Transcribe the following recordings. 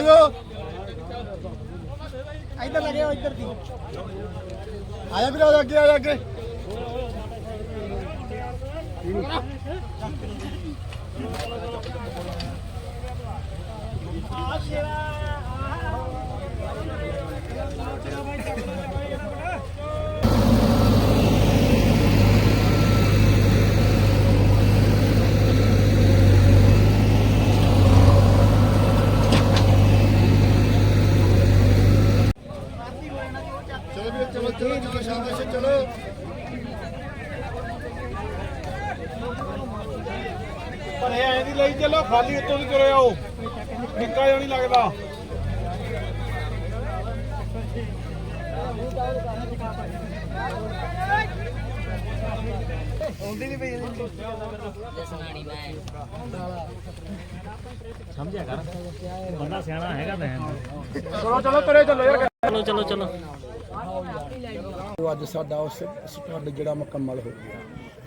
ਆਜੋ ਇੱਧਰ ਲੱਗੇ ਹੋ ਇੱਧਰ ਦੀ। ਆਇਆ ਵੀਰ ਅੱਗੇ ਅੱਗੇ ਵੀਰ ਚਲੋ ਚਲੋ ਚਲੋ ਸ਼ਾਬਾਸ਼ ਚਲੋ ਪਰ ਇਹ ਐਂ ਦੀ ਲਈ ਚੱਲੋ ਖਾਲੀ ਉੱਤੋਂ ਦੀ ਤੁਰੇ ਆਓ। ਨਿੱਕਾ ਜਿਹਾ ਨਹੀਂ ਲੱਗਦਾ। ਬੰਦਾ ਸਿਆਣਾ ਹੈਗਾ ਤਾਂ ਚਲੋ ਚਲੋ ਤੁਰੇ ਚੱਲੋ ਯਾਰ। ਚਲੋ ਚਲੋ ਚਲੋ। ਅੱਜ ਸਾਡਾ ਉਸ ਸਟੱਡ ਜਿਹੜਾ ਮੁਕੰਮਲ ਹੋ ਗਿਆ।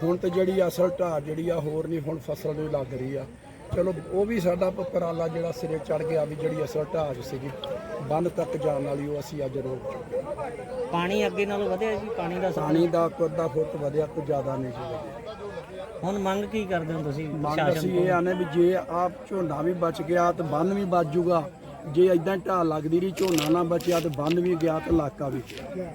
ਹੁਣ ਤੇ ਜਿਹੜੀ ਅਸਲ ਢਾਹ ਜਿਹੜੀ ਆ ਹੋਰ ਨਹੀਂ ਹੁਣ ਫਸਲ ਨੂੰ ਲੱਗ ਰਹੀ ਆ। ਚਲੋ ਉਹ ਵੀ ਸਾਡਾ ਪਰਾਲਾ ਜਿਹੜਾ ਸਿਰੇ ਚੜ ਗਿਆ ਵੀ ਜਿਹੜੀ ਅਸਲ ਢਾਹ ਸੀਗੀ ਬੰਨ ਤੱਕ ਜਾਣ ਵਾਲੀ ਉਹ ਅਸੀਂ ਅੱਜ ਰੋਕ ਚੁੱਕੇ ਪਾਣੀ ਅੱਗੇ ਨਾਲੋਂ ਵਧਿਆ ਜੀ? ਪਾਣੀ ਦਾ ਪਾਣੀ ਦਾ ਕੁ ਅੱਧਾ ਫੁੱਟ ਵਧਿਆ ਕੋਈ ਜ਼ਿਆਦਾ ਨਹੀਂ ਸੀ ਵਧਿਆ। ਹੁਣ ਮੰਗ ਕੀ ਕਰਦੇ ਹੋ ਤੁਸੀਂ ਮੰਗ ਸ਼ਾਸਨ ਅਸੀਂ ਇਹ ਆਨੇ ਵੀ ਜੇ ਆਪ ਝੋਨਾ ਵੀ ਬਚ ਗਿਆ ਤੇ ਬੰਨ ਵੀ ਬਚ ਜੂਗਾ। ਜੇ ਇਦਾਂ ਢਾਹ ਲੱਗਦੀ ਰਹੀ ਝੋਨਾ ਨਾ ਬਚਿਆ ਤੇ ਬੰਨ ਵੀ ਗਿਆ ਤੇ ਇਲਾਕਾ ਵੀ। ਗਿਆ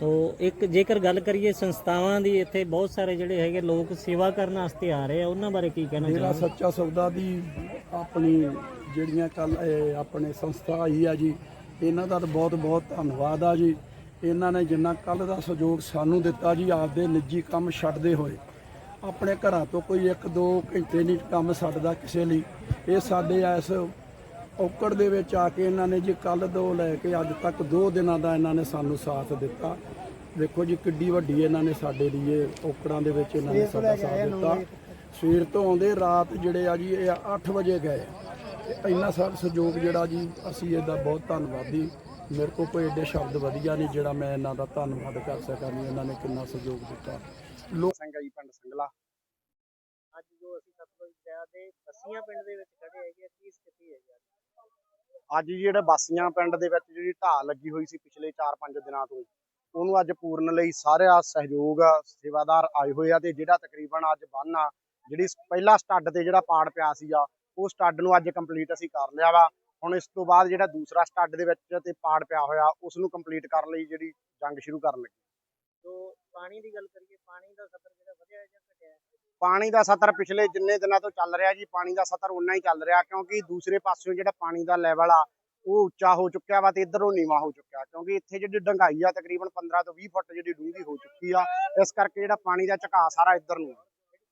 ਤੋ ਇੱਕ ਜੇਕਰ ਗੱਲ ਕਰੀਏ ਸੰਸਥਾਵਾਂ ਦੀ ਇੱਥੇ ਬਹੁਤ ਸਾਰੇ ਜਿਹੜੇ ਹੈਗੇ ਲੋਕ ਸੇਵਾ ਕਰਨ ਵਾਸਤੇ ਆ ਰਹੇ ਆ ਉਹਨਾਂ ਬਾਰੇ ਕੀ ਕਹਿਣਾ ਮੇਰਾ ਚਾਹੁੰਦੇ ਸੱਚਾ ਸੌਦਾ ਦੀ ਆਪਣੀ ਜਿਹੜੀਆਂ ਕੱਲ ਆਪਣੇ ਸੰਸਥਾ ਆਈ ਆ ਜੀ ਇਹਨਾਂ ਦਾ ਤਾਂ ਬਹੁਤ ਬਹੁਤ ਧੰਨਵਾਦ ਆ ਜੀ। ਇਹਨਾਂ ਨੇ ਜਿੰਨਾ ਕੱਲ ਦਾ ਸਹਿਯੋਗ ਸਾਨੂੰ ਦਿੱਤਾ ਜੀ ਆਪਦੇ ਨਿੱਜੀ ਕੰਮ ਛੱਡਦੇ ਹੋਏ। ਆਪਣੇ ਘਰਾਂ ਤੋਂ ਕੋਈ ਇੱਕ ਦੋ ਘੰਟੇ ਨਹੀਂ ਕੰਮ ਛੱਡਦਾ ਕਿਸੇ ਲਈ। ਇਹ ਸਾਡੇ ਇਸ ਔਕੜ ਦੇ ਵਿੱਚ ਆ ਕੇ ਇਹਨਾਂ ਨੇ ਜੀ ਕੱਲ ਤੋਂ ਲੈ ਕੇ ਅੱਜ ਤੱਕ ਦੋ ਦਿਨਾਂ ਦਾ ਇਹਨਾਂ ਨੇ ਸਾਨੂੰ ਸਾਥ ਦਿੱਤਾ। ਦੇਖੋ ਜੀ ਕਿੱਡੀ ਵੱਡੀ ਇਹਨਾਂ ਨੇ ਸਾਡੇ ਲਈ ਇਹ ਔਕੜਾਂ ਦੇ ਵਿੱਚ ਇਹਨਾਂ ਨੇ ਸਾਡਾ ਸਾਥ ਦਿੱਤਾ। ਸਵੇਰ ਤੋਂ ਆਉਂਦੇ ਰਾਤ ਜਿਹੜੇ ਆ ਜੀ ਇਹ 8 ਵਜੇ ਗਏ। ਤੇ ਇੰਨਾ ਸਾਰਾ ਸਹਿਯੋਗ ਜਿਹੜਾ ਜੀ ਅਸੀਂ ਇਹਦਾ ਬਹੁਤ ਧੰਨਵਾਦੀ ਮੇਰੇ ਕੋਲ ਕੋਈ ਏਡੇ ਸ਼ਬਦ ਵਧੀਆ ਨਹੀਂ ਜਿਹੜਾ ਮੈਂ ਇਹਨਾਂ ਦਾ ਧੰਨਵਾਦ ਕਰ ਸਕਾਂ ਇਹਨਾਂ ਨੇ ਕਿੰਨਾ ਸਹਿਯੋਗ ਦਿੱਤਾ। ਲੋਕ ਸੰਗਾਈ ਪਿੰਡ ਸੰਗਲਾ। ਅੱਜ ਜੋ ਅਸੀਂ ਸਤਲੁਜ ਦਰਿਆ ਦੇ ਬਸੀਆਂ ਪਿੰਡ ਦੇ ਵਿੱਚ ਖੜੇ ਹੈਗੇ ਕੀ ਸਥਿਤੀ ਹੈ ਜੀ ਅੱਜ ਜਿਹੜੇ ਬਾਸੀਆਂ ਪਿੰਡ ਦੇ ਵਿੱਚ ਜਿਹੜੀ ਢਾਹ ਲੱਗੀ ਹੋਈ ਸੀ ਪਿਛਲੇ 4-5 ਦਿਨਾਂ ਤੋਂ, ਉਹਨੂੰ ਅੱਜ ਪੂਰਨ ਲਈ ਸਾਰਾ ਸਹਿਯੋਗ ਸੇਵਾਦਾਰ ਆਏ ਹੋਏ ਆ ਤੇ ਜਿਹੜਾ ਤਕਰੀਬਨ ਅੱਜ ਬੰਨ ਆ, ਜਿਹੜੀ ਪਹਿਲਾ ਸਟੱਡ ਤੇ ਜਿਹੜਾ ਪਾੜ ਪਿਆ ਸੀਗਾ, ਉਹ ਸਟੱਡ ਨੂੰ ਅੱਜ ਕੰਪਲੀਟ ਅਸੀਂ ਕਰ ਲਿਆ ਵਾ। ਹੁਣ ਇਸ ਤੋਂ ਬਾਅਦ ਜਿਹੜਾ ਦੂਸਰਾ ਸਟੱਡ ਦੇ ਵਿੱਚ ਤੇ ਪਾੜ ਪਿਆ ਹੋਇਆ ਉਸ ਨੂੰ ਕੰਪਲੀਟ ਕਰਨ ਲਈ ਜਿਹੜੀ ਜੰਗ ਸ਼ੁਰੂ ਕਰਨ ਲੱਗੇ। ਤੋ ਪਾਣੀ ਦੀ ਗੱਲ ਕਰੀਏ, ਪਾਣੀ ਦਾ ਸਤਰ ਜਿਹੜਾ ਵਧਿਆ ਜਾਂ ਘਟਿਆ? ਪਾਣੀ ਦਾ ਸਤਰ ਪਿਛਲੇ ਜਿੰਨੇ ਦਿਨਾਂ ਤੋਂ ਚੱਲ ਰਿਹਾ ਜੀ ਪਾਣੀ ਦਾ ਸਤਰ ਉਨਾ ਹੀ ਚੱਲ ਰਿਹਾ ਕਿਉਂਕਿ ਦੂਸਰੇ ਪਾਸਿਓਂ ਜਿਹੜਾ ਪਾਣੀ ਦਾ ਲੈਵਲ ਆ ਉਹ ਉੱਚਾ ਹੋ ਚੁੱਕਿਆ ਵਾ ਤੇ ਇਧਰੋਂ ਨੀਵਾ ਹੋ ਚੁੱਕਿਆ ਕਿਉਂਕਿ ਇੱਥੇ ਜਿਹੜੀ ਡੰਗਾਈ ਆ ਤਕਰੀਬਨ 15 ਤੋਂ 20 ਫੁੱਟ ਜਿਹੜੀ ਡੂੰਘੀ ਹੋ ਚੁੱਕੀ ਆ ਇਸ ਕਰਕੇ ਜਿਹੜਾ ਪਾਣੀ ਦਾ ਝਕਾ ਸਾਰਾ ਇੱਧਰ ਨੂੰ।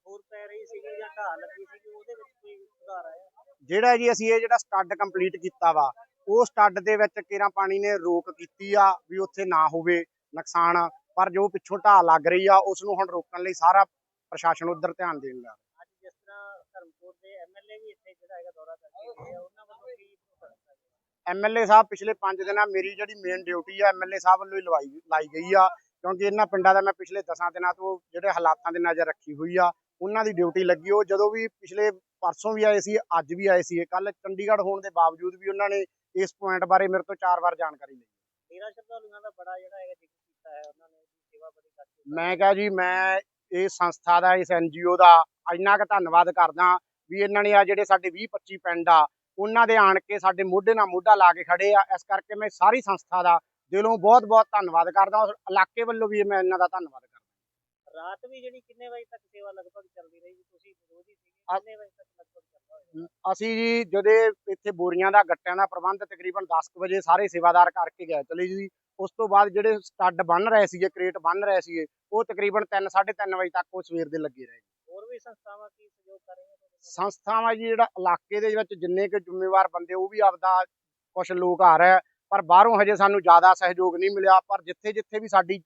ਹੋਰ ਪੈ ਰਹੀ ਸੀਗੀ ਜਾਂ ਢਾਹ ਲੱਗੀ ਸੀਗੀ ਉਹਦੇ ਵਿੱਚ ਕੋਈ ਸੁਧਾਰ ਆਇਆ ਜਿਹੜਾ ਜੀ ਅਸੀਂ ਇਹ ਜਿਹੜਾ ਸਟੱਡ ਕੰਪਲੀਟ ਕੀਤਾ ਵਾ ਉਹ ਸਟੱਡ ਦੇ ਵਿੱਚ ਕਿਰਾਂ ਪਾਣੀ ਨੇ ਰੋਕ ਕੀਤੀ ਆ ਵੀ ਉੱਥੇ ਨਾ ਹੋਵੇ ਨੁਕਸਾਨ ਪਰ ਜੋ ਪਿੱਛੋਂ ਢਾਹ ਲੱਗ ਰਹੀ ਆ ਉਸ ਨੂੰ ਹੁਣ ਰੋਕਣ ਲਈ ਸਾਰਾ ਪ੍ਰਸ਼ਾਸਨ ਉਧਰ ਧਿਆਨ ਦੇਣ ਲੱਗਾ ਅੱਜ ਜਿਸ ਤਰ੍ਹਾਂ ਧਰਮਪੁਰ ਦੇ ਐਮਐਲਏ ਵੀ ਇੱਥੇ ਜਿਹੜਾ ਹੈਗਾ ਦੌਰਾ ਕਰਕੇ ਗਏ ਆ ਉਹਨਾਂ ਵੱਲੋਂ ਕੀ ਭਰੋਸਾ ਦਿੱਤਾ ਗਿਆ? ਐਮਐਲਏ ਸਾਹਿਬ ਪਿਛਲੇ 5 ਦਿਨਾਂ ਮੇਰੀ ਜਿਹੜੀ ਮੇਨ ਡਿਊਟੀ ਆ ਐਮਐਲਏ ਸਾਹਿਬ ਵੱਲੋਂ ਹੀ ਲਵਾਈ ਲਾਈ ਗਈ ਆ। ਕਿਉਂਕਿ ਇਹਨਾਂ ਪਿੰਡਾਂ ਦਾ ਮੈਂ ਪਿਛਲੇ 10 ਦਿਨਾਂ ਤੋਂ ਜਿਹੜੇ ਹਾਲਾਤਾਂ ਦੇ ਨਜ਼ਰ ਰੱਖੀ ਹੋਈ ਆ ਉਹਨਾਂ ਦੀ ਡਿਊਟੀ ਲੱਗੀ। ਉਹ ਜਦੋਂ ਵੀ ਪਿਛਲੇ ਪਰਸੋਂ ਵੀ ਆਏ ਸੀ ਅੱਜ ਵੀ ਆਏ ਸੀ। ਕੱਲ ਚੰਡੀਗੜ੍ਹ ਹੋਣ ਦੇ ਬਾਵਜੂਦ ਵੀ ਉਹਨਾਂ ਨੇ ਇਸ ਪੁਆਇੰਟ ਬਾਰੇ ਮੇਰੇ ਤੋਂ ਚਾਰ ਵਾਰ ਜਾਣਕਾਰੀ ਲਈ। ਤੇਰਾ ਸ਼ਰਧਾਲੂਆਂ ਦਾ ਬੜਾ ਜਿਹੜਾ ਹੈਗਾ ਜ਼ਿਕਰ ਕੀਤਾ ਹੈ ਉਹਨਾਂ ਨੇ ਸੇਵਾ ਬੜੀ ਕਰਕੇ ਮੈਂ ਕਿਹਾ ਜੀ ਮੈਂ ਇਹ ਸੰਸਥਾ ਦਾ ਇਸ ਐਨਜੀਓ ਦਾ ਇੰਨਾ ਕੁ ਧੰਨਵਾਦ ਕਰਦਾ ਵੀ ਇਹਨਾਂ ਨੇ ਆ ਜਿਹੜੇ ਸਾਡੇ 20 25 ਪਿੰਡ ਆ ਉਹਨਾਂ ਦੇ ਆਣ ਕੇ ਸਾਡੇ ਮੋਢੇ ਨਾਲ ਮੋਢਾ ਲਾ ਕੇ ਖੜੇ ਆ। ਇਸ ਕਰਕੇ ਮੈਂ ਸਾਰੀ ਸੰਸਥਾ ਦਾ ਦਿਲੋਂ ਬਹੁਤ ਬਹੁਤ ਧੰਨਵਾਦ ਕਰਦਾ ਉਸ ਇਲਾਕੇ ਵੱਲੋਂ ਵੀ ਮੈਂ ਇਹਨਾਂ ਦਾ ਧੰਨਵਾਦ ਕਰਦਾ। ਰਾਤ ਵੀ ਜਿਹੜੀ ਕਿੰਨੇ ਵਜੇ ਤੱਕ ਸੇਵਾ ਲਗਭਗ ਚੱਲਦੀ ਰਹੀ? ਜੀ ਤੁਸੀਂ ਵਿਰੋਧੀ ਅ- ਕਿੰਨੇ ਵਜੇ ਤੱਕ ਲਗਭਗ ਚੱਲਦਾ ਹੋਇਆ? ਅਸੀਂ ਜੀ ਜਦੋਂ ਇੱਥੇ ਬੋਰੀਆਂ ਦਾ ਗੱਟਿਆਂ ਦਾ ਪ੍ਰਬੰਧ ਤਕਰੀਬਨ 10 ਕੁ ਵਜੇ ਸਾਰੇ ਸੇਵਾਦਾਰ ਕਰਕੇ ਗਏ। ਚਲੇ ਜੀ ਉਸ ਤੋਂ ਬਾਅਦ ਜਿਹੜੇ ਸਟੱਡ ਬੰਨ ਰਹੇ ਸੀਗੇ ਕ੍ਰੇਟ ਬੰਨ ਰਹੇ ਸੀਗੇ ਉਹ ਤਕਰੀਬਨ 3 3:30 ਵਜੇ ਤੱਕ ਉਹ ਸਵੇਰ ਦੇ ਲੱਗੇ ਰਹੇ ਹੋਰ ਵੀ ਸੰਸਥਾਵਾਂ ਕੀ ਸਹਿਯੋਗ ਕਰ ਰਹੀਆਂ? ਸੰਸਥਾਵਾਂ ਜੀ ਜਿਹੜਾ ਇਲਾਕੇ ਦੇ ਵਿੱਚ ਜਿੰਨੇ ਕੁ ਜ਼ਿੰਮੇਵਾਰ ਬੰਦੇ ਉਹ ਵੀ ਆਪਦਾ ਕੁਝ ਲੋਕ ਆ ਰਹੇ ਪਰ ਬਾਹਰੋਂ ਹਜੇ ਸਾਨੂੰ ਜ਼ਿਆਦਾ ਸਹਿਯੋਗ ਨਹੀਂ ਮਿਲਿਆ ਪਰ ਜਿੱਥੇ ਜਿੱਥੇ ਵੀ ਸਾਡੀ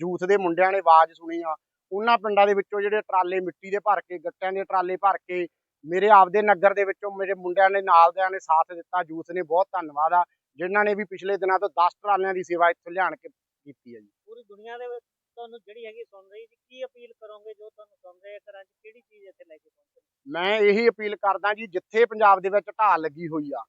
ਯੂਥ ਦੇ ਮੁੰਡਿਆਂ ਨੇ ਆਵਾਜ਼ ਸੁਣੀ ਆ ਉਹਨਾਂ ਪਿੰਡਾਂ ਦੇ ਵਿੱਚੋਂ ਜਿਹੜੇ ਟਰਾਲੇ ਮਿੱਟੀ ਦੇ ਭਰ ਕੇ ਗੱਟਿਆਂ ਦੇ ਟਰਾਲੇ ਭਰ ਕੇ ਮੇਰੇ ਆਪਦੇ ਨਗਰ ਦੇ ਵਿੱਚੋਂ ਮੇਰੇ ਮੁੰਡਿਆਂ ਨੇ ਨਾਲ ਦਿਆਂ ਨੇ ਸਾਥ ਦਿੱਤਾ ਯੂਥ ਨੇ ਬਹੁਤ ਧੰਨਵਾਦ ਆ ਜਿਨ੍ਹਾਂ ਨੇ ਵੀ ਪਿਛਲੇ ਦਿਨਾਂ ਤੋਂ 10 ਟਰਾਲਿਆਂ ਦੀ ਸੇਵਾ ਇੱਥੇ ਲਿਆਣ ਕੇ ਕੀਤੀ ਹੈ ਜੀ। ਪੂਰੀ ਦੁਨੀਆ ਦੇ ਵਿੱਚ ਤੁਹਾਨੂੰ ਜਿਹੜੀ ਹੈਗੀ ਸੁਣ ਰਹੀ ਜੀ ਕੀ ਅਪੀਲ ਕਰੋਗੇ ਜੋ ਤੁਹਾਨੂੰ ਸੁਣ ਰਹੇ ਘਰਾਂ 'ਚ? ਕਿਹੜੀ ਚੀਜ਼ ਇੱਥੇ ਲੈ ਕੇ ਪਹੁੰਚੇ? ਮੈਂ ਇਹੀ ਅਪੀਲ ਕਰਦਾ ਜੀ ਜਿੱਥੇ ਪੰਜਾਬ ਦੇ ਵਿੱਚ ਢਾਲ ਲੱਗੀ ਹੋਈ ਆ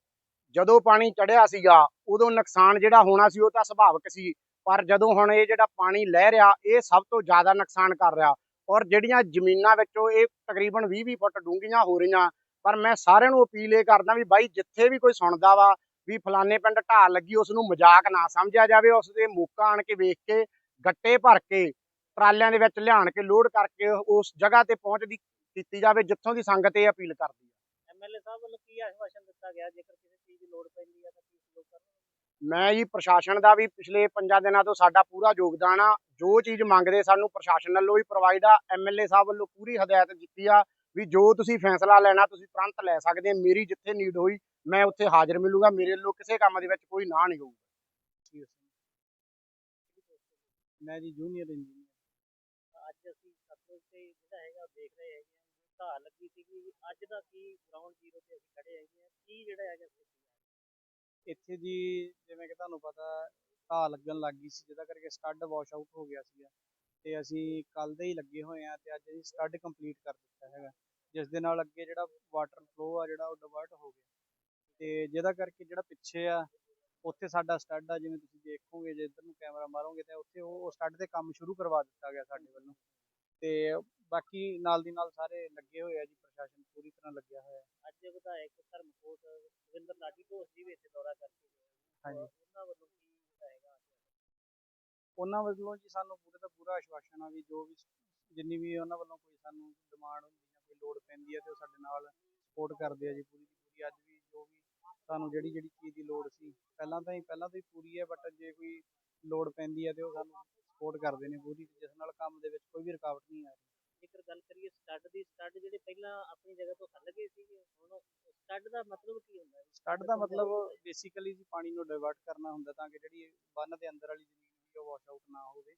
ਜਦੋਂ ਪਾਣੀ ਚੜਿਆ ਸੀਗਾ ਉਦੋਂ ਨੁਕਸਾਨ ਜਿਹੜਾ ਹੋਣਾ ਸੀ ਉਹ ਤਾਂ ਸੁਭਾਵਿਕ ਸੀ ਪਰ ਜਦੋਂ ਹੁਣ ਇਹ ਜਿਹੜਾ ਪਾਣੀ ਲਹਿ ਰਿਹਾ ਇਹ ਸਭ ਤੋਂ ਜ਼ਿਆਦਾ ਨੁਕਸਾਨ ਕਰ ਰਿਹਾ। ਔਰ ਜਿਹੜੀਆਂ ਜ਼ਮੀਨਾਂ ਵਿੱਚੋਂ ਇਹ ਤਕਰੀਬਨ 20-20 ਫੁੱਟ ਡੂੰਘੀਆਂ ਹੋ ਰਹੀਆਂ ਪਰ ਮੈਂ ਸਾਰਿਆਂ ਨੂੰ ਅਪੀਲ ਇਹ ਕਰਦਾ ਵੀ ਬਾਈ ਜਿੱਥੇ ਵੀ ਕੋਈ ਸੁਣਦਾ ਵਾ ਵੀ ਫਲਾਣੇ ਪਿੰਡ ਢਾਲ ਲੱਗੀ ਉਸ ਨੂੰ ਮਜ਼ਾਕ ਨਾ ਸਮਝਿਆ ਜਾਵੇ ਉਸ ਦੇ ਮੌਕਾ ਆਣ ਕੇ ਵੇਖ ਕੇ ਗੱਟੇ ਭਰ ਕੇ ਟਰਾਲਿਆਂ ਦੇ ਵਿੱਚ ਲਿਆਣ ਕੇ ਲੋਡ ਕਰਕੇ ਉਸ ਜਗ੍ਹਾ ਤੇ ਪਹੁੰਚਦੀ ਕੀਤੀ ਜਾਵੇ ਜਿੱਥੋਂ ਦੀ ਸੰਗਤ ਇਹ ਅਪੀਲ ਕਰਦੀ ਹੈ ਐਮਐਲਏ ਸਾਹਿਬ ਵੱਲੋਂ ਕੀ ਆਸ਼ਵਾਸਨ ਦਿੱਤਾ ਗਿਆ? ਜੇਕਰ ਕਿਸੇ ਚੀਜ਼ ਦੀ ਲੋੜ ਪੈਂਦੀ ਹੈ ਤਾਂ ਕੀ ਸਹਿਯੋਗ ਕਰਨਗੇ? ਮੈਂ ਜੀ ਪ੍ਰਸ਼ਾਸਨ ਦਾ ਵੀ ਪਿਛਲੇ 5 ਦਿਨਾਂ ਤੋਂ ਸਾਡਾ ਪੂਰਾ ਯੋਗਦਾਨ ਆ। ਜੋ ਚੀਜ਼ ਮੰਗਦੇ ਸਾਨੂੰ ਪ੍ਰਸ਼ਾਸਨ ਵੱਲੋਂ ਵੀ ਪ੍ਰੋਵਾਈਡ ਆ। ਐਮਐਲਏ ਸਾਹਿਬ ਵੱਲੋਂ ਪੂਰੀ ਹਦਾਇਤ ਦਿੱਤੀ ਆ। ਵੀ ਜੋ ਤੁਸੀਂ ਫੈਸਲਾ ਲੈਣਾ ਤੁਸੀਂ ਤੁਰੰਤ ਲੈ ਸਕਦੇ ਆ ਮੇਰੀ ਜਿੱਥੇ ਨੀਡ ਹੋਈ ਮੈਂ ਉੱਥੇ ਹਾਜ਼ਰ ਮਿਲੂਗਾ। ਮੇਰੇ ਵੱਲੋਂ ਕਿਸੇ ਕੰਮ ਦੇ ਵਿੱਚ ਕੋਈ ਨਾ ਨਹੀਂ ਹੋਊਗਾ। ਮੈਂ ਜੀ ਜੂਨੀਅਰ ਇੰਜੀਨੀਅਰ ਅੱਜ ਅਸੀਂ ਸਤਲੁਜ ਤੇ ਜਿਹੜਾ ਹੈਗਾ ਦੇਖ ਰਹੇ ਹੈਗੇ ਹਾਂ ਘਾਹ ਲੱਗੀ ਸੀਗੀ। ਅੱਜ ਦਾ ਕੀ ਗਰਾਊਂਡ ਜ਼ੀਰੋ ਤੇ ਅਸੀਂ ਖੜੇ ਹੈਗੇ ਹਾਂ। ਕੀ ਜਿਹੜਾ ਹੈਗਾ ਹੈ? ਇੱਥੇ? ਜੀ ਜਿਵੇਂ ਕਿ ਤੁਹਾਨੂੰ ਪਤਾ ਘਾਹ ਲੱਗਣ ਲੱਗ ਗਈ ਸੀ। ਜਿਹਦਾ ਕਰਕੇ ਸਟੱਡ ਵਾਸ਼ ਆਊਟ ਹੋ ਗਿਆ ਸੀਗਾ। ਤੇ ਅਸੀਂ ਕੱਲ ਦੇ ਹੀ ਲੱਗੇ ਹੋਏ ਆ ਤੇ ਅੱਜ ਅਸੀਂ ਸਟੱਡ ਕੰਪਲੀਟ ਕਰ ਦਿੱਤਾ ਹੈਗਾ। ਜਿਸ ਦੇ ਨਾਲ ਅੱਗੇ ਜਿਹੜਾ ਵਾਟਰ ਫਲੋ ਆ ਜਿਹੜਾ ਉਹ ਡਿਵਰਟ ਹੋ ਗਿਆ। ਤੇ ਜਿਹਦਾ ਕਰਕੇ ਜਿਹੜਾ ਪਿੱਛੇ ਆ ਉੱਥੇ ਸਾਡਾ ਸਟੱਡ ਆ ਜਿਵੇਂ ਤੁਸੀਂ ਦੇਖੋਗੇ ਜੇ ਇੱਧਰ ਨੂੰ ਕੈਮਰਾ ਮਾਰੋਗੇ ਤਾਂ ਉੱਥੇ ਉਹ ਸਟੱਡ ਤੇ ਕੰਮ ਸ਼ੁਰੂ ਕਰਵਾ ਦਿੱਤਾ ਗਿਆ ਸਾਡੇ ਵੱਲੋਂ। ਤੇ ਬਾਕੀ ਨਾਲ ਦੀ ਨਾਲ ਸਾਰੇ ਲੱਗੇ ਹੋਏ ਆ ਜੀ ਪ੍ਰਸ਼ਾਸਨ ਪੂਰੀ ਤਰ੍ਹਾਂ ਲੱਗਿਆ ਹੋਇਆ। ਹੈ ਅੱਜ ਵਿਧਾਇਕ ਧਰਮਕੋਟ ਸੁਖਿੰਦਰ ਲਾਡੀ ਢੋਸ ਜੀ ਵੀ ਇੱਥੇ ਦੌਰਾ ਕਰਕੇ ਹਾਂਜੀ। ਉਹਨਾਂ ਵੱਲੋਂ ਕੀ ਹੈਗਾ ਉਹਨਾਂ ਵੱਲੋਂ ਜੀ ਸਾਨੂੰ ਪੂਰੇ ਦਾ ਪੂਰਾ ਆਸ਼ਵਾਸਨ ਆ ਵੀ ਜੋ ਵੀ ਜਿੰਨੀ ਵੀ ਉਹਨਾਂ ਵੱਲੋਂ ਕੋਈ ਸਾਨੂੰ ਡਿਮਾਂਡ ਹੁੰਦੀ ਜਾਂ ਕੋਈ ਲੋੜ ਪੈਂਦੀ ਹੈ ਤੇ ਉਹ ਸਾਡੇ ਨਾਲ ਸਪੋਰਟ ਕਰਦੇ ਆ ਜੀ ਪੂਰੀ ਦੀ ਪੂਰੀ। ਅੱਜ ਵੀ ਜੋ ਵੀ ਸਾਨੂੰ ਜਿਹੜੀ ਜਿਹੜੀ ਚੀਜ਼ ਦੀ ਲੋੜ ਸੀ ਪਹਿਲਾਂ ਤਾਂ ਹੀ ਪਹਿਲਾਂ ਤੋਂ ਹੀ ਪੂਰੀ ਹੈ ਬਟ ਜੇ ਕੋਈ ਲੋੜ ਪੈਂਦੀ ਹੈ ਤੇ ਉਹ ਸਾਨੂੰ ਸਪੋਰਟ ਕਰਦੇ ਨੇ ਪੂਰੀ। ਜਿਸ ਨਾਲ ਕੰਮ ਦੇ ਵਿੱਚ ਕੋਈ ਵੀ ਰੁਕਾਵਟ ਨਹੀਂ ਆ ਰਹੀ। ਜੇਕਰ ਗੱਲ ਕਰੀਏ ਸਟੱਡ ਦੀ ਸਟੱਡ ਜਿਹੜੇ ਪਹਿਲਾਂ ਆਪਣੀ ਜਗ੍ਹਾ ਤੋਂ ਹੱਲ ਗਏ ਸੀਗੇ ਹੁਣ ਸਟੱਡ ਦਾ ਮਤਲਬ ਕੀ ਹੁੰਦਾ ਹੈ ਸਟੱਡ ਦਾ ਮਤਲਬ ਬੇਸਿਕਲੀ ਜੀ ਪਾਣੀ ਨੂੰ ਡਾਇਵਰਟ ਕਰਨਾ ਹੁੰਦਾ ਤਾਂ ਕਿ ਜਿਹੜੀ ਬੰਨ ਦੇ ਅੰਦਰ ਵਾਲੀ ਜ਼ਮੀਨ ਵੀ ਉਹ ਵਾਸ਼ ਆਊਟ ਨਾ ਹੋਵੇ।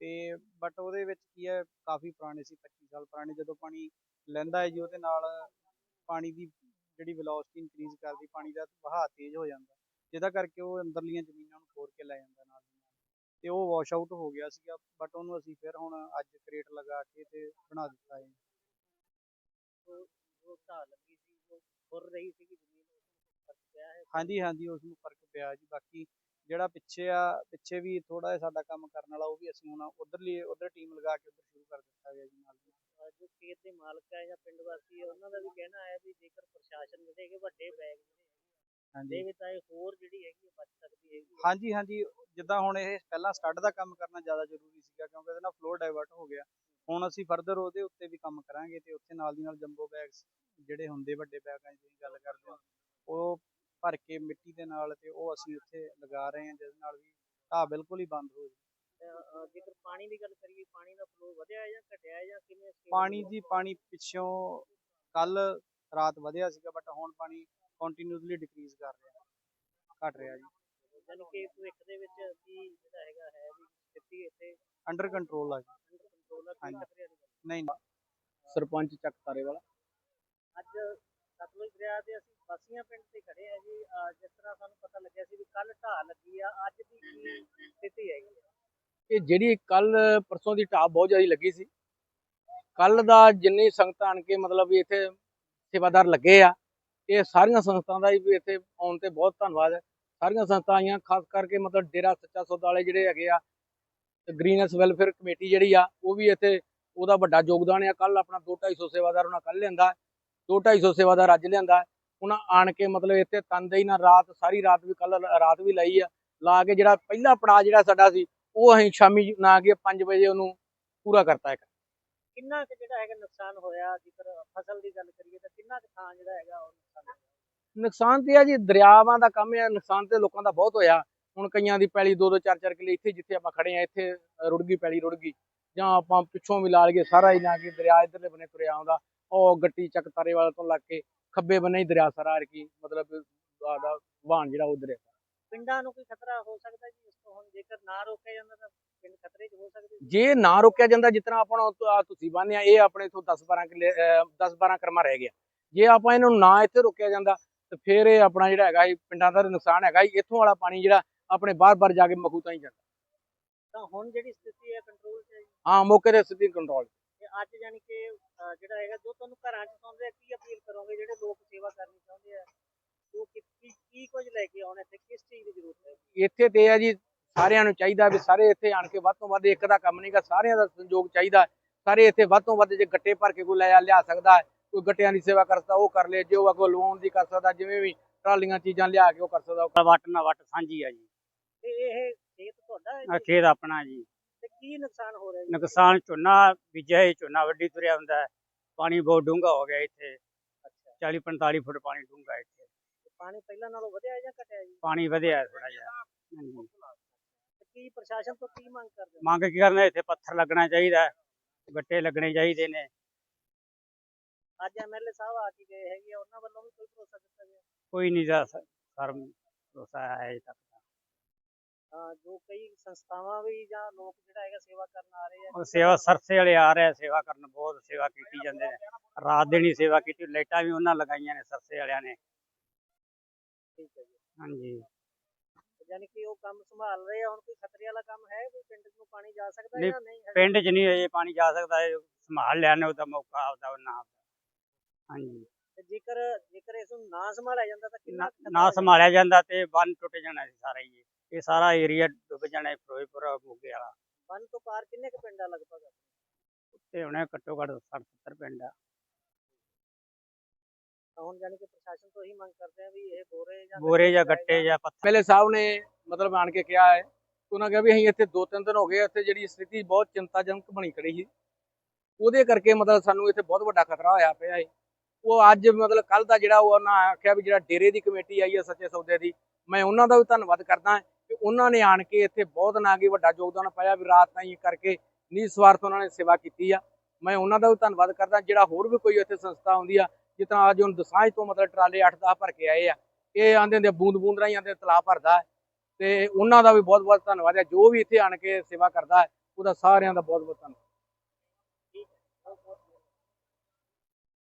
ਤੇ ਬਟ ਉਹਦੇ ਵਿੱਚ ਕੀ ਹੈ ਕਾਫੀ ਪੁਰਾਣੇ ਸੀ 25 ਸਾਲ ਪੁਰਾਣੇ। ਜਦੋਂ ਪਾਣੀ ਲੈਂਦਾ ਹੈ ਜੀ ਉਹਦੇ ਨਾਲ ਪਾਣੀ ਦੀ ਜਿਹੜੀ ਵੈਲੋਸਿਟੀ ਇਨਕਰੀਜ਼ ਕਰਦੀ ਪਾਣੀ ਦਾ ਵਹਾਅ ਤੇਜ਼ ਹੋ ਜਾਂਦਾ। ਜਿਹਦਾ ਕਰਕੇ ਉਹ ਅੰਦਰਲੀਆਂ ਜ਼ਮੀਨਾਂ ਨੂੰ ਖੋਰ ਕੇ ਲੈ ਜਾਂਦਾ ਨਾਲ ਤੇ ਉਹ ਵਾਸ਼ ਆਊਟ ਹੋ ਗਿਆ ਸੀਗਾ ਬਟ ਉਹਨੂੰ ਅਸੀਂ ਫਿਰ ਹੁਣ ਅੱਜ ਕ੍ਰੇਟ ਲਗਾ ਕੇ ਤੇ ਬਣਾ ਦਿੱਤਾ ਹੈ। ਜੋ ਘਾਹ ਲੱਗੀ ਸੀ ਜੋ ਖੁਰ ਰਹੀ ਸੀਗੀ ਜ਼ਮੀਨ ਉਸ ਨੂੰ ਫ਼ਰਕ ਪਿਆ ਹੈ? ਹਾਂਜੀ ਹਾਂਜੀ ਉਸ ਨੂੰ ਫ਼ਰਕ ਪਿਆ ਜੀ। ਬਾਕੀ ਜਿਹੜਾ ਪਿੱਛੇ ਆ ਪਿੱਛੇ ਵੀ ਥੋੜਾ ਜਿਹਾ ਸਾਡਾ ਕੰਮ ਕਰਨ ਵਾਲਾ ਉਹ ਵੀ ਅਸੀਂ ਹੁਣ ਉਧਰਲੀ ਉਧਰ ਟੀਮ ਲਗਾ ਕੇ ਉਧਰ ਸ਼ੁਰੂ ਕਰ ਦਿੱਤਾ ਗਿਆ ਜੀ ਨਾਲ ਦੀ ਜੋ ਖੇਤ ਦੇ ਮਾਲਕ ਹੈ ਜਾਂ ਪਿੰਡ ਵਾਸੀ ਹੈ ਉਹਨਾਂ ਦਾ ਵੀ ਕਹਿਣਾ ਹੈ ਵੀ ਜੇਕਰ ਪ੍ਰਸ਼ਾਸਨ ਜਿਹੜੇ ਹੈਗੇ ਵੱਡੇ ਬੈਗ ਹਾਂਜੀ। ਦੇਵੇ ਤਾਂ ਇਹ ਹੋਰ ਜਿਹੜੀ ਹੈਗੀ ਹੈ ਬਚ ਸਕਦੀ ਹੈਗੀ ਹੈ। ਹਾਂਜੀ ਹਾਂਜੀ ਜਿੱਦਾਂ ਹੁਣ ਇਹ ਪਹਿਲਾਂ ਸਟੱਡ ਦਾ ਕੰਮ ਕਰਨਾ ਜ਼ਿਆਦਾ ਜ਼ਰੂਰੀ ਸੀਗਾ ਕਿਉਂਕਿ ਇਹਦੇ ਨਾਲ ਫਲੋ ਡਾਇਵਰਟ ਹੋ ਗਿਆ। ਹੁਣ ਅਸੀਂ ਫਰਦਰ ਉਹਦੇ ਉੱਤੇ ਵੀ ਕੰਮ ਕਰਾਂਗੇ ਤੇ ਉੱਥੇ ਨਾਲ ਦੀ ਨਾਲ ਜੰਬੋ ਬੈਗਸ ਜਿਹੜੇ ਹੁੰਦੇ ਵੱਡੇ ਬੈਗਾਂ ਦੀ ਤੁਸੀਂ ਗੱਲ ਕਰਦੇ ਹੋ ਉਹ ਭਰ ਕੇ ਮਿੱਟੀ ਦੇ ਨਾਲ ਤੇ ਉਹ ਅਸੀਂ ਉੱਥੇ ਲਗਾ ਰਹੇ ਹਾਂ ਜਿਸ ਨਾਲ ਵੀ ਘਾਹ ਬਿਲਕੁਲ ਹੀ ਬੰਦ ਹੋ ਅਹ ਜੇਕਰ ਪਾਣੀ ਦੀ ਗੱਲ ਕਰੀਏ ਪਾਣੀ ਦਾ ਫਲੋ ਵਧਿਆ ਹੈ ਜਾਂ ਘਟਿਆ ਹੈ ਜਾਂ ਕਿਵੇਂ ਪਾਣੀ? ਜੀ ਪਾਣੀ ਪਿੱਛੋਂ ਕੱਲ ਰਾਤ ਵਧਿਆ ਸੀਗਾ ਬਟ ਹੁਣ ਪਾਣੀ ਕੰਟੀਨਿਊਸਲੀ ਡਿਕਰੀਜ਼ ਕਰ ਰਿਹਾ ਘਟ ਰਿਹਾ ਜੀ। ਯਾਨੀ ਕਿ ਭਵਿੱਖ ਦੇ ਵਿੱਚ ਕੀ ਜਿਹੜਾ ਹੈਗਾ ਹੈ ਵੀ ਸਥਿਤੀ ਇੱਥੇ ਅੰਡਰ ਕੰਟਰੋਲ ਆ ਜੀ। ਕੰਟਰੋਲ ਨਹੀਂ। ਸਰਪੰਚ ਚੱਕ ਤਾਰੇ ਵਾਲਾ। ਅੱਜ ਸਤਲੁਜ ਦਰਿਆ ਤੇ ਅਸੀਂ ਬਾਸੀਆਂ ਪਿੰਡ ਤੇ ਖੜੇ ਆ ਜੀ। ਜਿਸ ਤਰ੍ਹਾਂ ਸਾਨੂੰ ਪਤਾ ਲੱਗਿਆ ਸੀ ਵੀ ਕੱਲ ਢਾਹ ਲੱਗੀ ਆ, ਅੱਜ ਦੀ ਕੀ ਸਥਿਤੀ ਹੈਗੀ ਇਹ ਜਿਹੜੀ ਕੱਲ ਪਰਸੋਂ ਦੀ ਢਾਬ ਬਹੁਤ ਜ਼ਿਆਦਾ ਲੱਗੀ ਸੀ। ਕੱਲ ਦਾ ਜਿੰਨੀ ਸੰਗਤਾਂ ਆਣ ਕੇ ਮਤਲਬ ਵੀ ਇੱਥੇ ਸੇਵਾਦਾਰ ਲੱਗੇ ਆ, ਇਹ ਸਾਰੀਆਂ ਸੰਸਥਾਵਾਂ ਦਾ ਵੀ ਇੱਥੇ ਆਉਣ ਤੇ ਬਹੁਤ ਧੰਨਵਾਦ ਹੈ। ਸਾਰੀਆਂ ਸੰਸਥਾਂ ਆਈਆਂ, ਖਾਸ ਕਰਕੇ ਮਤਲਬ ਡੇਰਾ ਸੱਚਾ ਸੌਦਾ ਵਾਲੇ ਜਿਹੜੇ ਹੈਗੇ ਆ ਗ੍ਰੀਨਸ ਵੈਲਫੇਅਰ ਕਮੇਟੀ ਜਿਹੜੀ ਆ, ਉਹ ਵੀ ਇੱਥੇ ਉਹਦਾ ਵੱਡਾ ਯੋਗਦਾਨ ਆ। ਕੱਲ ਆਪਣਾ 2-250 ਸੇਵਾਦਾਰ ਉਹਨਾਂ ਕੱਲ ਲੈਂਦਾ ਲਿਆਂਦਾ 2-250 ਸੇਵਾਦਾਰ ਅੱਜ ਲਿਆਂਦਾ ਉਹਨਾਂ ਆਣ ਕੇ ਮਤਲਬ ਇੱਥੇ ਤਨਦੇਹੀ ਨਾਲ ਰਾਤ ਸਾਰੀ ਰਾਤ ਵੀ ਕੱਲ ਰਾਤ ਵੀ ਲਾਈ ਆ। ਲਾ ਕੇ ਜਿਹੜਾ ਪਹਿਲਾ ਪੜਾਅ ਜਿਹੜਾ ਸਾਡਾ ਸੀ ਉਹ ਅਸੀਂ ਸ਼ਾਮੀ ਨਾ ਕੇ 5 ਵਜੇ ਉਹਨੂੰ ਪੂਰਾ ਕਰਤਾ ਇੱਕ। ਕਿੰਨਾ ਕੁ ਜਿਹੜਾ ਹੈਗਾ ਨੁਕਸਾਨ ਹੋਇਆ? ਜੇਕਰ ਫਸਲ ਦੀ ਗੱਲ ਕਰੀਏ ਤਾਂ ਕਿੰਨਾ ਕੁ ਥਾਂ ਜਿਹੜਾ ਹੈਗਾ ਉਹ ਨੁਕਸਾਨ ਨੁਕਸਾਨ ਤੇ ਆ ਜੀ ਦਰਿਆਵਾਂ ਦਾ ਕੰਮ ਹੈ ਨੁਕਸਾਨ ਤੇ ਲੋਕਾਂ ਦਾ ਬਹੁਤ ਹੋਇਆ। ਹੁਣ ਕਈਆਂ ਦੀ ਪੈਲੀ ਦੋ ਦੋ ਚਾਰ ਚਾਰ ਕਿੱਲੇ ਇੱਥੇ ਜਿੱਥੇ ਆਪਾਂ ਖੜੇ ਆ ਇੱਥੇ ਰੁੜ ਗਈ ਪੈਲੀ ਰੁੜ ਗਈ। ਜਾਂ ਆਪਾਂ ਪਿੱਛੋਂ ਵੀ ਲਾ ਲਈਏ ਸਾਰਾ ਹੀ ਨਾ ਕਿ ਦਰਿਆ ਇਧਰਲੇ ਬੰਨੇ ਤੁਰਿਆ ਆਉਂਦਾ। ਉਹ ਗੱਟੀ ਚੱਕ ਤਾਰੇ ਵਾਲੇ ਤੋਂ ਲੱਗ ਕੇ ਖੱਬੇ ਬੰਨੇ ਹੀ ਦਰਿਆ ਸਾਰਾ ਕੀ ਮਤਲਬ ਦਾ ਵਾਹਣ ਜਿਹੜਾ ਉਧਰ ਹੈ ਪਿੰਡਾਂ ਨੂੰ ਕੋਈ ਖਤਰਾ ਹੋ ਸਕਦਾ ਜੀ? ਇਸ ਤੋਂ ਹੁਣ ਜੇਕਰ ਨਾ ਰੋਕਿਆ ਜਾਂਦਾ ਤਾਂ ਪਿੰਡ ਖਤਰੇ 'ਚ ਹੋ ਸਕਦੇ ਜੀ? ਨਾ ਰੋਕਿਆ ਜਾਂਦਾ ਜਿਤਨਾ ਆਪਾਂ ਨੂੰ ਆਹ ਤੁਸੀਂ ਬੰਨ੍ਹੇ ਆ ਇਹ ਆਪਣੇ ਤੋਂ 10 12 ਕਿੱਲੇ 10 12 ਕਰਮਾ ਰਹਿ ਗਿਆ। ਜੇ ਆਪਾਂ ਇਹਨਾਂ ਨੂੰ ਨਾ ਇੱਥੇ ਰੋਕਿਆ ਜਾਂਦਾ ਤੇ ਫਿਰ ਇਹ ਆਪਣਾ ਜਿਹੜਾ ਹੈਗਾ ਇਹ ਪਿੰਡਾਂ ਦਾ ਨੁਕਸਾਨ ਹੈਗਾ ਜੀ। ਇੱਥੋਂ ਵਾਲਾ ਪਾਣੀ ਜਿਹੜਾ ਆਪਣੇ ਬਾਹਰ-ਬਾਹਰ ਜਾ ਕੇ ਮਖੂ ਤਾਂ ਹੀ ਜਾਂਦਾ। ਤਾਂ ਹੁਣ ਜਿਹੜੀ ਸਥਿਤੀ ਹੈ ਕੰਟਰੋਲ 'ਚ ਹੈ ਜੀ? ਹਾਂ ਮੌਕੇ ਤੇ ਸਿੱਧੀ ਕੰਟਰੋਲ ਅੱਜ ਯਾਨੀ ਕਿ ਅਹ, ਜਿਹੜਾ ਹੈਗਾ ਜੋ ਤੁਹਾਨੂੰ ਘਰਾਂ 'ਚ ਸੁਣਦੇ ਆ ਕੀ ਅਪੀਲ ਕਰੋਗੇ? ਜਿਹੜੇ ਲੋਕ ਸੇਵਾ ਕਰਨੀ ਚਾਹੁੰਦੇ ਆ ਉਹ ਕੀ ਕੀ- ਕੀ ਕੁਝ ਲੈ ਕੇ ਆਉਣੇ ਤੇ ਕਿਸ ਚੀਜ਼ ਦੀ ਜ਼ਰੂਰਤ ਹੈ? ਇੱਥੇ ਤੇ ਹੈ ਜੀ ਸਾਰਿਆਂ ਨੂੰ ਚਾਹੀਦਾ ਵੀ ਸਾਰੇ ਇੱਥੇ ਆਣ ਕੇ ਵੱਧ ਤੋਂ ਵੱਧ ਇੱਕ ਦਾ ਕੰਮ ਨਹੀਂਗਾ ਸਾਰਿਆਂ ਦਾ ਸੰਯੋਗ ਚਾਹੀਦਾ। ਸਾਰੇ ਇੱਥੇ ਵੱਧ ਤੋਂ ਵੱਧ ਜੇ ਗੱਟੇ ਭਰ ਕੇ ਕੋਈ ਲੈ ਲਿਆ ਸਕਦਾ ਹੈ, ਕੋਈ ਗੱਟਿਆਂ ਦੀ ਸੇਵਾ ਕਰ ਸਕਦਾ ਉਹ ਕਰ ਲੇ ਜੋ ਅਗੋ ਲਵਾਉਣ ਦੀ ਕਰ ਸਕਦਾ ਜਿਵੇਂ ਵੀ ਟਰਾਲੀਆਂ ਚੀਜ਼ਾਂ ਲਿਆ ਕੇ ਉਹ ਕਰ ਸਕਦਾ ਉਹ ਕਰ- ਵੱਟ ਨਾ ਵੱਟ ਸਾਂਝੀ ਆ ਜੀ। ਤੇ ਇਹ ਖੇਤ ਤੁਹਾਡਾ ਹੈ ਆ ਜੀ? ਖੇਤ ਆਪਣਾ ਜੀ। ਕੀ ਨੁਕਸਾਨ ਹੋ ਰਿਹਾ ਜੀ? ਨੁਕਸਾਨ ਝੋਨਾ ਬੀਜਿਆ ਸੀ ਝੋਨਾ ਵੱਡੀ ਤੁਰਿਆ ਹੁੰਦਾ ਹੈ। ਪਾਣੀ ਬਹੁਤ ਡੂੰਘਾ ਹੋ ਗਿਆ ਇੱਥੇ। ਅੱਛਾ। 40 45 ਫੁੱਟ ਪਾਣੀ ਡੂੰਘਾ ਇੱਥੇ। ਪਾਣੀ ਪਹਿਲਾਂ ਨਾਲੋਂ ਵਧਿਆ ਹੈ ਜਾਂ ਘਟਿਆ ਜੀ? ਪਾਣੀ ਵਧਿਆ ਥੋੜਾ ਜਿਹਾ। ਹਾਂਜੀ। ਤੇ ਕੀ ਪ੍ਰਸ਼ਾਸਨ ਤੋਂ ਕੀ ਮੰਗ ਕਰਦੇ ਹੋ ਮੰਗ ਕੀ ਕਰਨਾ ਇੱਥੇ ਪੱਥਰ ਲੱਗਣਾ ਚਾਹੀਦਾ ਹੈ, ਗੱਟੇ ਲੱਗਣੇ ਚਾਹੀਦੇ ਨੇ। ਅੱਜ ਐਮਐਲਏ ਸਾਹਿਬ ਆ ਕੇ ਗਏ ਹੈਗੇ ਆ, ਉਹਨਾਂ ਵੱਲੋਂ ਵੀ ਕੋਈ ਭਰੋਸਾ ਦਿੱਤਾ ਗਿਆ? ਕੋਈ ਨਹੀਂ ਦਾ ਸਰ ਭਰੋਸਾ ਹੈ ਅਜੇ ਤੱਕ ਜੋ ਕਈ ਸੰਸਥਾਵਾਂ ਵੀ ਜਾਂ ਲੋਕ ਜਿਹੜਾ ਹੈਗਾ ਸੇਵਾ ਕਰਨ ਆ ਰਹੇ ਆ ਸੇਵਾ ਸਰਸੇ ਵਾਲੇ ਆ ਰਹੇ ਆ ਸੇਵਾ ਕਰਨ ਬਹੁਤ ਸੇਵਾ ਕੀਤੀ ਜਾਂਦੇ ਨੇ। ਰਾਤ ਹੀ ਸੇਵਾ ਕੀਤੀ ਲਾਈਟਾਂ ਵੀ ਉਹਨਾਂ ਲਗਾਈਆਂ ਨੇ ਸਰਸੇ ਵਾਲਿਆਂ ਨੇ। ਠੀਕ ਹੈ ਜੀ। ਹਾਂਜੀ। ਤੇ ਯਾਨੀ ਕਿ ਉਹ ਕੰਮ ਸੰਭਾਲ ਰਹੇ ਆ ਹੁਣ ਕੋਈ ਖਤਰੇ ਵਾਲਾ ਕੰਮ ਹੈ ਵੀ ਪਿੰਡ ਨੂੰ ਪਾਣੀ ਜਾ ਸਕਦਾ ਨਹੀਂ, ਜਾਂ ਨਹੀਂ ਹੈਗਾ? ਪਿੰਡ 'ਚ ਨਹੀਂ ਅਜੇ ਪਾਣੀ ਜਾ ਸਕਦਾ ਇਹ ਸੰਭਾਲ ਨੇ ਉਹਦਾ ਮੌਕਾ ਆਪਦਾ ਉਹਨਾਂ ਹਾਂਜੀ। ਜੇਕਰ ਜੇਕਰ ਇਸ ਨੂੰ ਨਾ ਸੰਭਾਲਿਆ ਜਾਂਦਾ ਤਾਂ ਕਿੰਨਾ ਨਾ- ਨਾ ਹੋ? ਸੰਭਾਲਿਆ ਜਾਂਦਾ ਤੇ ਬੰਨ ਟੁੱਟ ਜਾਣਾ ਸੀ ਸਾਰਾ ਹੀ ਇਹ। ਸਾਰਾ ਏਰੀਆ ਡੁੱਬ ਜਾਣਾ ਸੀ, ਫਿਰੋਜ਼ਪੁਰ ਮੋਗੇ ਵਾਲਾ। ਬੰਨ ਤੋਂ ਪਾਰ ਕਿੰਨੇ ਕੁ ਪਿੰਡ ਆ ਲਗਭਗ? ਤੇ ਹੁਣੇ ਘੱਟੋ ਘੱਟ 60 70 ਪਿੰਡ ਆ। ਤਾਂ ਹੁਣ ਯਾਨੀ ਕਿ ਪ੍ਰਸ਼ਾਸਨ ਤੋਂ ਹੀ ਮੰਗ ਕਰਦੇ ਆ ਵੀ ਇਹ ਬੋਰੇ ਜਾਂ ਬੋਰੇ ਜਾਂ ਗੱਟੇ ਜਾਂ ਪੱਥਰ। ਐਮਐਲਏ ਸਾਹਿਬ ਨੇ ਮਤਲਬ ਆਣ ਕੇ ਕਿਹਾ ਹੈ ਉਹਨਾਂ ਕਿਹਾ ਵੀ ਅਸੀਂ ਇੱਥੇ ਦੋ ਤਿੰਨ ਦਿਨ ਹੋ ਗਏ ਇੱਥੇ ਜਿਹੜੀ ਸਥਿਤੀ ਬਹੁਤ ਚਿੰਤਾਜਨਕ ਬਣੀ ਖੜੀ ਸੀ। ਉਹਦੇ ਕਰਕੇ ਮਤਲਬ ਸਾਨੂੰ ਇੱਥੇ ਬਹੁਤ ਵੱਡਾ ਖਤਰਾ ਹੋਇਆ ਪਿਆ ਹੈ। ਉਹ ਅੱਜ ਮਤਲਬ ਕੱਲ ਦਾ ਜਿਹੜਾ ਉਹ ਉਹਨਾਂ ਆਖਿਆ ਵੀ ਜਿਹੜਾ ਡੇਰੇ ਦੀ ਕਮੇਟੀ ਆਈ ਹੈ ਸੱਚੇ ਸੌਦੇ ਦੀ ਮੈਂ ਉਹਨਾਂ ਦਾ ਵੀ ਧੰਨਵਾਦ ਕਰਦਾ ਹਾਂ। ਉਹਨਾਂ ਨੇ ਆਣ ਕੇ ਇੱਥੇ ਬਹੁਤ ਨਾ ਕੀ ਵੱਡਾ ਯੋਗਦਾਨ ਪਾਇਆ ਵੀ ਰਾਤ ਤਾਈਂ ਕਰਕੇ ਨਿਸਵਾਰਥ ਉਹਨਾਂ ਨੇ ਸੇਵਾ ਕੀਤੀ ਆ। ਮੈਂ ਉਹਨਾਂ ਦਾ ਵੀ ਧੰਨਵਾਦ ਕਰਦਾ, ਜਿਹੜਾ ਹੋਰ ਵੀ ਕੋਈ ਇੱਥੇ ਸੰਸਥਾ ਆਉਂਦੀ ਆ ਜਿਸ ਤਰ੍ਹਾਂ ਅੱਜ ਹੁਣ ਦਸਾਂਜ ਤੋਂ ਮਤਲਬ ਟਰਾਲੇ 8-10 ਭਰ ਕੇ ਆਏ ਆ, ਇਹ ਆਂਦੇ ਹੁੰਦੇ ਬੂੰਦ ਬੂੰਦ ਰਾਹੀਂ ਆਂਦੇ ਤਲਾਬ ਭਰਦਾ ਹੈ। ਤੇ ਉਹਨਾਂ ਦਾ ਵੀ ਬਹੁਤ ਬਹੁਤ ਧੰਨਵਾਦ ਹੈ ਜੋ ਵੀ ਇੱਥੇ ਆਣ ਕੇ ਸੇਵਾ ਕਰਦਾ ਉਹਦਾ ਸਾਰਿਆਂ ਦਾ ਬਹੁਤ ਬਹੁਤ ਧੰਨਵਾਦ।